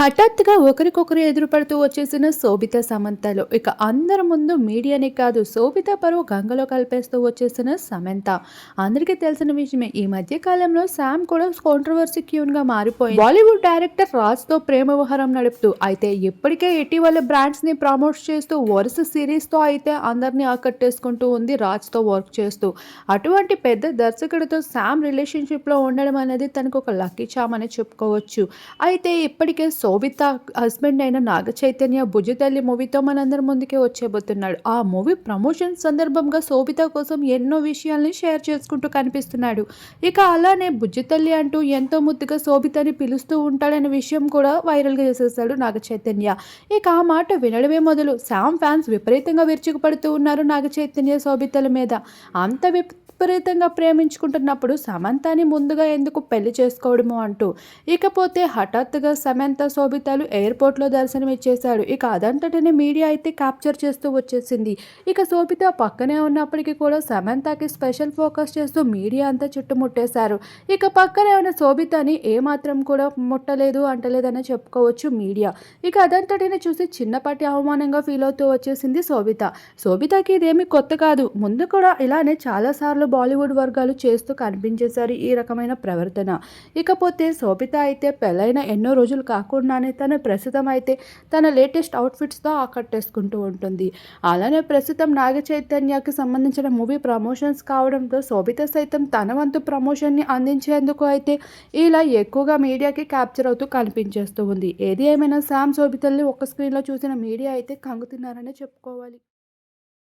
హఠాత్తుగా ఒకరికొకరు ఎదురుపడుతూ వచ్చేసిన శోభిత సమంతలు. ఇక అందరి ముందు మీడియానే కాదు శోభిత పరువు గంగలో కలిపేస్తూ వచ్చేసిన సమంత. అందరికీ తెలిసిన విషయమే ఈ మధ్య కాలంలో శామ్ కూడా కాంట్రవర్సీ క్యూన్గా మారిపోయింది. బాలీవుడ్ డైరెక్టర్ రాజ్తో ప్రేమ వ్యవహారం నడుపుతూ అయితే ఇప్పటికే ఇటీవల బ్రాండ్స్ని ప్రమోట్ చేస్తూ వరుస సిరీస్తో అయితే అందరినీ ఆకట్టేసుకుంటూ ఉంది రాజ్తో వర్క్ చేస్తూ. అటువంటి పెద్ద దర్శకుడితో శామ్ రిలేషన్షిప్లో ఉండడం అనేది తనకు ఒక లక్కీ చామ్ అని చెప్పుకోవచ్చు. అయితే ఇప్పటికే శోభిత హస్బెండ్ అయిన నాగ చైతన్య భుజతల్లి మూవీతో మనందరి ముందుకే వచ్చేబోతున్నాడు ఆ మూవీ ప్రమోషన్ సందర్భంగా శోభిత కోసం ఎన్నో విషయాల్ని షేర్ చేసుకుంటూ కనిపిస్తున్నాడు. ఇక అలానే బుజ్జితల్లి అంటూ ఎంతో ముద్దుగా శోభితని పిలుస్తూ ఉంటాడనే విషయం కూడా వైరల్గా చేసేసాడు నాగ చైతన్య ఇక ఆ మాట వినడమే మొదలు. శామ్ ఫ్యాన్స్ విపరీతంగా విరుచుకుపడుతూ ఉన్నారు నాగ చైతన్య శోభితల మీద. అంత విపరీతంగా ప్రేమించుకుంటున్నప్పుడు సమంతని ముందుగా ఎందుకు పెళ్ళి చేసుకోవడము అంటూ. ఇకపోతే హఠాత్తుగా సమంత శోభితాలు ఎయిర్పోర్ట్లో దర్శనమిచ్చేశాడు. ఇక అదంతటనే మీడియా అయితే క్యాప్చర్ చేస్తూ వచ్చేసింది. ఇక శోభిత పక్కనే ఉన్నప్పటికీ కూడా సమంతకి స్పెషల్ ఫోకస్ చేస్తూ మీడియా అంతా చుట్టుముట్టేశారు. ఇక పక్కనే ఉన్న శోభితని ఏమాత్రం కూడా ముట్టలేదు అంటలేదని చెప్పుకోవచ్చు మీడియా. ఇక అదంతటిని చూసి చిన్నపాటి అవమానంగా ఫీల్ అవుతూ వచ్చేసింది శోభిత. శోభితకి ఇదేమి కొత్త కాదు. ముందు కూడా ఇలానే చాలాసార్లు బాలీవుడ్ వర్గాలు చేస్తూ కనిపించేశారు ఈ రకమైన ప్రవర్తన. ఇకపోతే శోభిత అయితే పెళ్ళైన ఎన్నో రోజులు కాకుండా కాకుండానే తను ప్రస్తుతం అయితే తన లేటెస్ట్ అవుట్ఫిట్స్తో ఆకట్టేసుకుంటూ ఉంటుంది. అలానే ప్రస్తుతం నాగ చైతన్యకి సంబంధించిన మూవీ ప్రమోషన్స్ కావడంతో శోభిత సైతం తన వంతు ప్రమోషన్ని అందించేందుకు అయితే ఇలా ఎక్కువగా మీడియాకి క్యాప్చర్ అవుతూ కనిపించేస్తూ ఉంది. ఏది ఏమైనా శామ్ శోభితల్ని ఒక స్క్రీన్లో చూసిన మీడియా అయితే కంగుతున్నారనే చెప్పుకోవాలి.